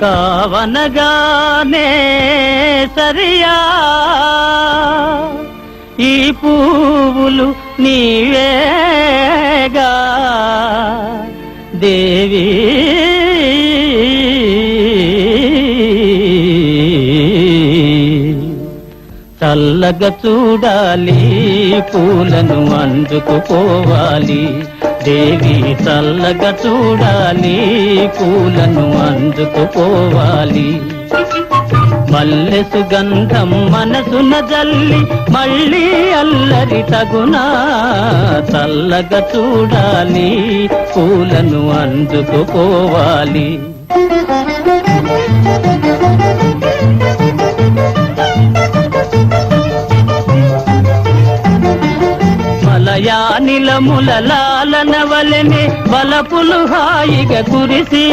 కావనగానే సరియా. ఈ పువ్వులు నీవేగా. దేవి. చల్లగా చూడాలి పూలను అందుకుపోవాలి. దేవి చల్లగా చూడాలి పూలను అందుకుపోవాలి. మల్లె సుగంధం మనసున జల్లి మళ్ళీ అల్లరి తగునా చల్లగా చూడాలి పూలను అందుకుపోవాలి. అనిలముల లాలన వలెనే బలపులు హాయిగా కురిసి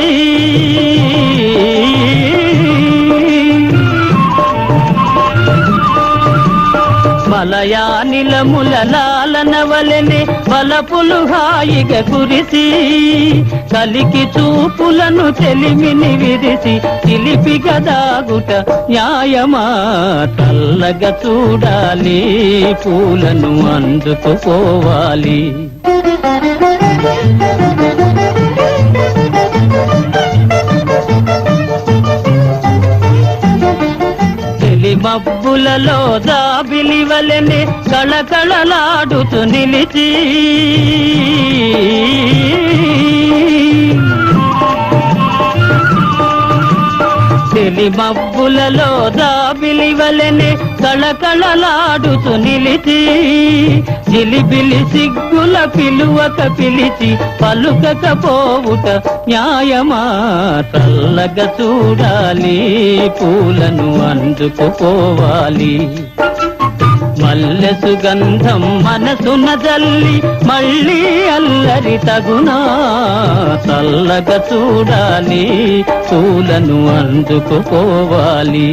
మలయానిలముల లాలన వలెనే బలపులు హాయిగ కురిసి కలికి చూపులను చెలిమిని విరిసి చిలిపి గదాగుట న్యాయమా తల్లగ చూడాలి పూలను అందుకుపోవాలి మబ్బులలో దాబిలివలెని కళకళలాడుతూ నిలిచి తెలి మబ్బులలో దాబిలి వలెనే కళకళలాడుతూ నిలిచి జిలిబిలి సిగ్గుల పిలువక పిలిచి పలుకకపోవుట న్యాయమా? చల్లగా చూడాలి పూలను అందుకుపోవాలి. మల్లె సుగంధం మనసున జల్లి మళ్ళీ అల్లరి తగునా చల్లగా చూడాలి పూలను అందుకుపోవాలి